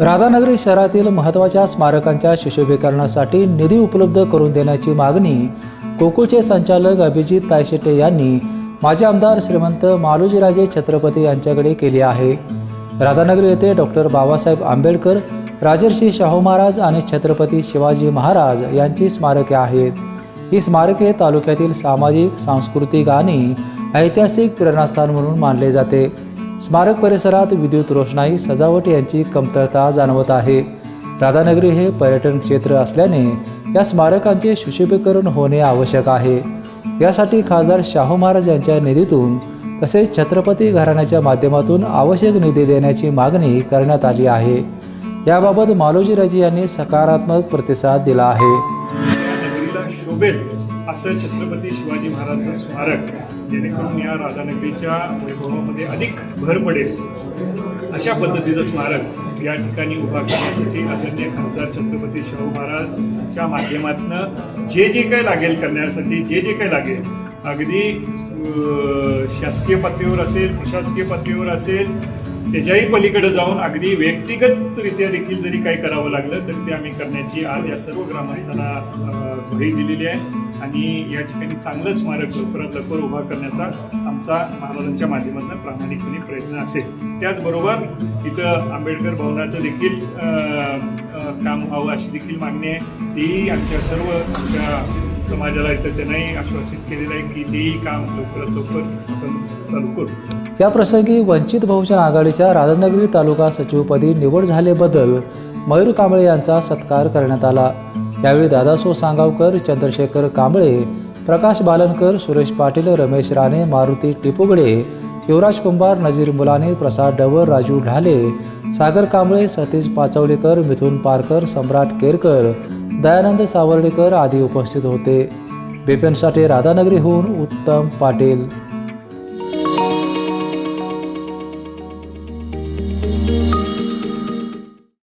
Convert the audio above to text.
राधानगरी शहरातील महत्त्वाच्या स्मारकांच्या सुशोभीकरणासाठी निधी उपलब्ध करून देण्याची मागणी गोकुळचे संचालक अभिजित तायशेटे यांनी माजी आमदार श्रीमंत मालोजीराजे छत्रपती यांच्याकडे केली आहे. राधानगरी येथे डॉक्टर बाबासाहेब आंबेडकर राजर्षी शाहू महाराज आणि छत्रपती शिवाजी महाराज यांची स्मारके आहेत. ही स्मारके तालुक्यातील सामाजिक सांस्कृतिक आणि ऐतिहासिक प्रेरणास्थान म्हणून मानले जाते. स्मारक परिसरात विद्युत रोषणाई सजावट यांची कमतरता जाणवत आहे. राधानगरी हे पर्यटन क्षेत्र असल्याने या स्मारकांचे सुशोभीकरण होणे आवश्यक आहे. यासाठी खासदार शाहू महाराज यांच्या निधीतून तसेच छत्रपती घराण्याच्या माध्यमातून आवश्यक निधी देण्याची मागणी करण्यात आली आहे. याबाबत मालोजीराजे यांनी सकारात्मक प्रतिसाद दिला आहे. या शोभेल असं छत्रपती शिवाजी महाराजांचं स्मारक जेणेकरून या राधानगरीच्या वैभवामध्ये अधिक भर पडेल. अशा पद्धतीचं स्मारक या ठिकाणी उभा करण्यासाठी आदरणीय खासदार छत्रपती शाहू महाराजच्या माध्यमातनं जे जे काही लागेल करण्यासाठी जे जे काही लागेल अगदी अं, शासकीय पातळीवर असेल प्रशासकीय पातळीवर असेल त्याच्याही पलीकडे जाऊन अगदी व्यक्तिगतरित्या देखील जरी काही करावं लागलं तर ते आम्ही करण्याची आज या सर्व ग्रामस्थांना ग्वाही दिलेली आहे. आणि या ठिकाणी चांगलं स्मारक लवकरात लवकर उभा करण्याचा आमचा महाराजांच्या माध्यमातून प्रामाणिकपणे प्रयत्न असेल. त्याचबरोबर इथं आंबेडकर भवनाचं देखील काम व्हावं अशी देखील मागणी आहे. तेही आमच्या सर्व आमच्या समाजाला इथं त्यांनाही आश्वासित केलेलं आहे की तेही काम लवकरात लवकर आपण चालू करू. या प्रसंगी वंचित बहुजन आघाडीच्या राधानगरी तालुका सचिवपदी निवड झाल्याबद्दल मयूर कांबळे यांचा सत्कार करण्यात आला. यावेळी दादासो सांगावकर चंद्रशेखर कांबळे प्रकाश बालनकर सुरेश पाटील रमेश राणे मारुती टिपुगडे युवराज कुंभार नजीर मुलानी प्रसाद डवर राजू ढाले सागर कांबळे सतीश पाचवलेकर मिथुन पारकर सम्राट केरकर दयानंद सावर्डेकर आदी उपस्थित होते. बिपिनसाठी राधानगरीहून उत्तम पाटील.